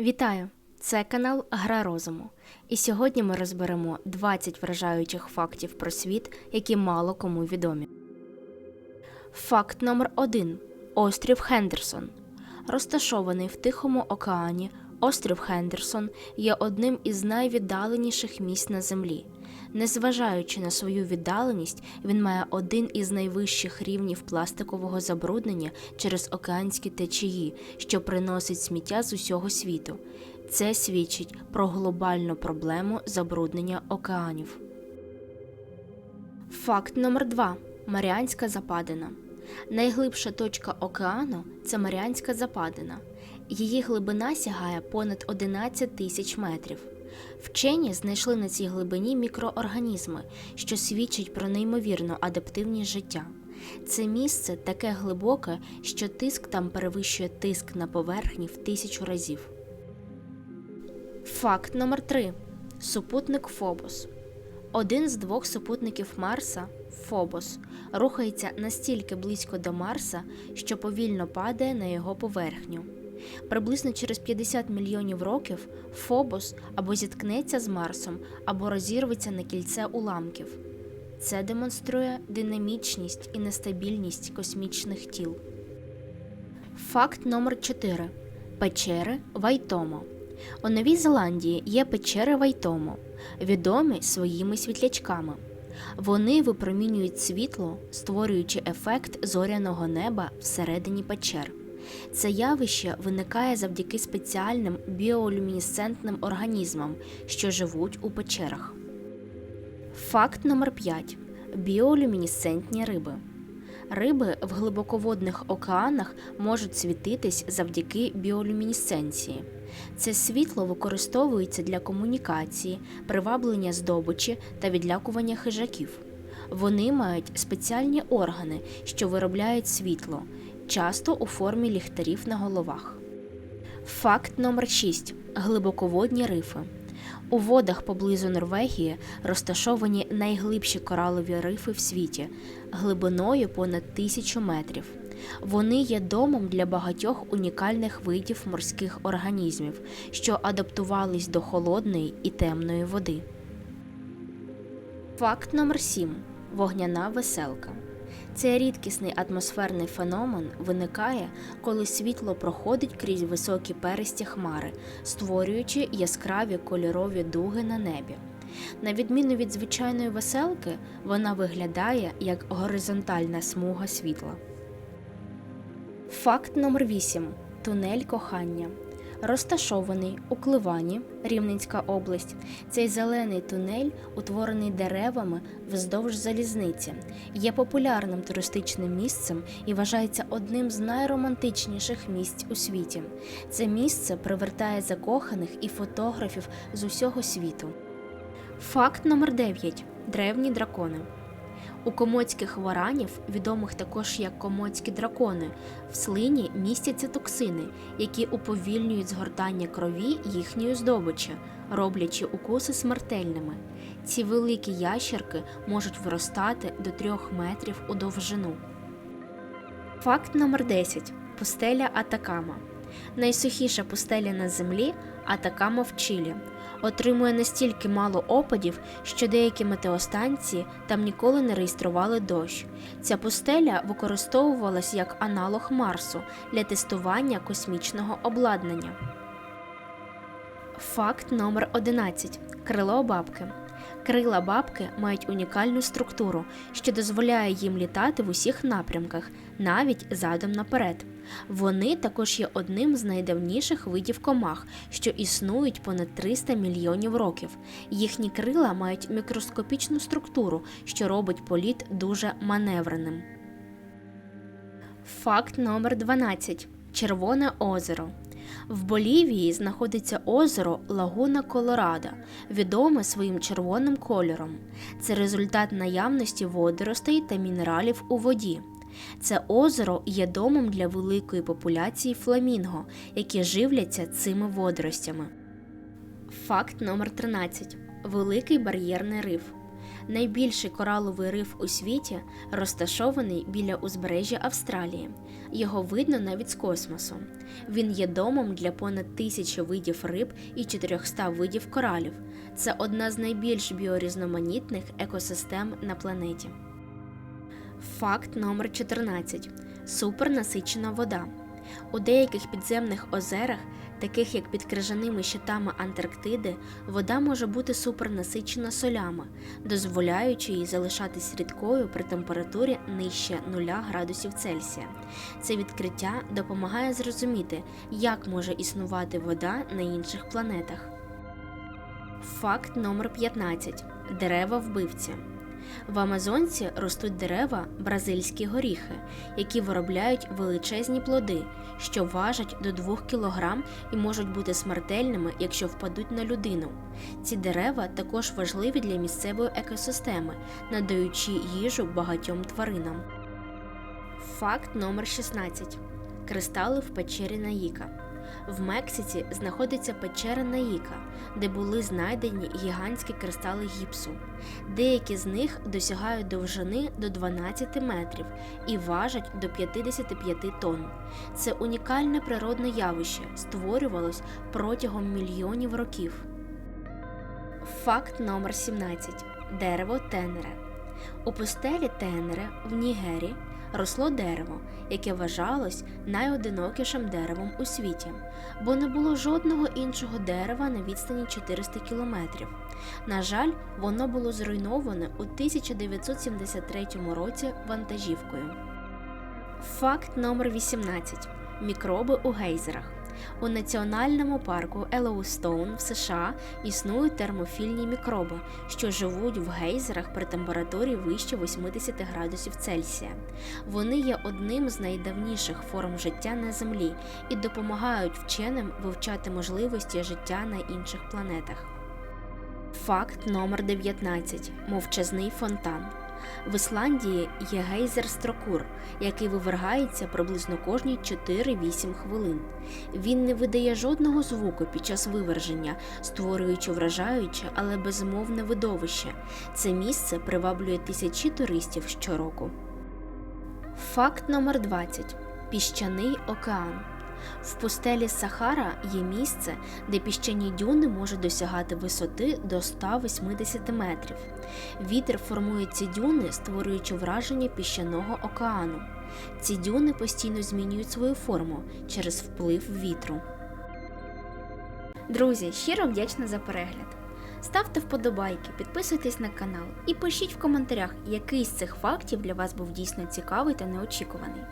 Вітаю! Це канал Гра розуму. І сьогодні ми розберемо 20 вражаючих фактів про світ, які мало кому відомі. Факт номер 1 Острів Хендерсон. Розташований в Тихому океані, острів Хендерсон є одним із найвіддаленіших місць на землі. Незважаючи на свою віддаленість, він має один із найвищих рівнів пластикового забруднення через океанські течії, що приносить сміття з усього світу. Це свідчить про глобальну проблему забруднення океанів. Факт номер 2 Маріанська Западина. Найглибша точка океану це Маріанська Западина. Її глибина сягає понад 11 тисяч метрів. Вчені знайшли на цій глибині мікроорганізми, що свідчать про неймовірну адаптивність життя. Це місце таке глибоке, що тиск там перевищує тиск на поверхні в тисячу разів. Факт номер 3 Супутник Фобос. Один з двох супутників Марса Фобос рухається настільки близько до Марса, що повільно падає на його поверхню. Приблизно через 50 мільйонів років Фобос або зіткнеться з Марсом, або розірветься на кільце уламків. Це демонструє динамічність і нестабільність космічних тіл. Факт номер 4 Печери Вайтомо. У Новій Зеландії є печери Вайтомо, відомі своїми світлячками. Вони випромінюють світло, створюючи ефект зоряного неба всередині печер. Це явище виникає завдяки спеціальним біолюмінесцентним організмам, що живуть у печерах. Факт номер 5 біолюмінесцентні риби. Риби в глибоководних океанах можуть світитись завдяки біолюмінесценції. Це світло використовується для комунікації, приваблення здобичі та відлякування хижаків. Вони мають спеціальні органи, що виробляють світло, часто у формі ліхтарів на головах. Факт номер 6 глибоководні рифи. У водах поблизу Норвегії розташовані найглибші коралові рифи в світі глибиною понад тисячу метрів. Вони є домом для багатьох унікальних видів морських організмів, що адаптувались до холодної і темної води. Факт номер 7 Вогняна веселка. Цей рідкісний атмосферний феномен виникає, коли світло проходить крізь високі перисті хмари, створюючи яскраві кольорові дуги на небі. На відміну від звичайної веселки, вона виглядає як горизонтальна смуга світла. Факт номер 8 Тунель кохання. Розташований у Кливані, Рівненська область. Цей зелений тунель, утворений деревами вздовж залізниці, є популярним туристичним місцем і вважається одним з найромантичніших місць у світі. Це місце привертає закоханих і фотографів з усього світу. Факт номер 9 Древні дракони. У комоцьких варанів, відомих також як комоцькі дракони, в слині містяться токсини, які уповільнюють згортання крові їхньої здобичі, роблячи укуси смертельними. Ці великі ящерки можуть виростати до 3 метрів у довжину. Факт номер 10 Пустеля Атакама. Найсухіша пустеля на землі Атакама в Чилі. Отримує настільки мало опадів, що деякі метеостанції там ніколи не реєстрували дощ. Ця пустеля використовувалась як аналог Марсу для тестування космічного обладнання. Факт номер 11. Крило бабки. Крила бабки мають унікальну структуру, що дозволяє їм літати в усіх напрямках, навіть задом наперед. Вони також є одним з найдавніших видів комах, що існують понад 300 мільйонів років. Їхні крила мають мікроскопічну структуру, що робить політ дуже маневреним. Факт номер 12. Червоне озеро. В Болівії знаходиться озеро Лагуна Колорадо, відоме своїм червоним кольором. Це результат наявності водоростей та мінералів у воді. Це озеро є домом для великої популяції фламінго, які живляться цими водоростями. Факт номер 13. Великий бар'єрний риф. Найбільший кораловий риф у світі розташований біля узбережжя Австралії. Його видно навіть з космосу. Він є домом для понад тисячі видів риб і 400 видів коралів. Це одна з найбільш біорізноманітних екосистем на планеті. Факт номер 14. Супернасичена вода. У деяких підземних озерах, таких як під крижаними щитами Антарктиди, вода може бути супернасичена солями, дозволяючи їй залишатись рідкою при температурі нижче 0 градусів Цельсія. Це відкриття допомагає зрозуміти, як може існувати вода на інших планетах. Факт номер 15. Дерева вбивці. В Амазонці ростуть дерева бразильські горіхи, які виробляють величезні плоди, що важать до 2 кг і можуть бути смертельними, якщо впадуть на людину. Ці дерева також важливі для місцевої екосистеми, надаючи їжу багатьом тваринам. Факт номер 16. Кристали в печері Наїка. В Мексиці знаходиться печера Наїка, де були знайдені гігантські кристали гіпсу. Деякі з них досягають довжини до 12 метрів і важать до 55 тонн. Це унікальне природне явище, створювалось протягом мільйонів років. Факт номер 17. Дерево Тенере. У пустелі Тенере в Нігері росло дерево, яке вважалось найодинокішим деревом у світі, бо не було жодного іншого дерева на відстані 400 кілометрів. На жаль, воно було зруйноване у 1973 році вантажівкою. Факт номер 18. Мікроби у гейзерах. У національному парку Елоустоун в США існують термофільні мікроби, що живуть в гейзерах при температурі вище 80 градусів Цельсія. Вони є одним з найдавніших форм життя на Землі і допомагають вченим вивчати можливості життя на інших планетах. Факт номер 19. Мовчазний фонтан. В Ісландії є гейзер Строкур, який вивергається приблизно кожні 4-8 хвилин. Він не видає жодного звуку під час виверження, створюючи вражаюче, але безмовне видовище. Це місце приваблює тисячі туристів щороку. Факт номер 20. Піщаний океан. В пустелі Сахара є місце, де піщані дюни можуть досягати висоти до 180 метрів. Вітер формує ці дюни, створюючи враження піщаного океану. Ці дюни постійно змінюють свою форму через вплив вітру. Друзі, щиро вдячна за перегляд. Ставте вподобайки, підписуйтесь на канал і пишіть в коментарях, який з цих фактів для вас був дійсно цікавий та неочікуваний.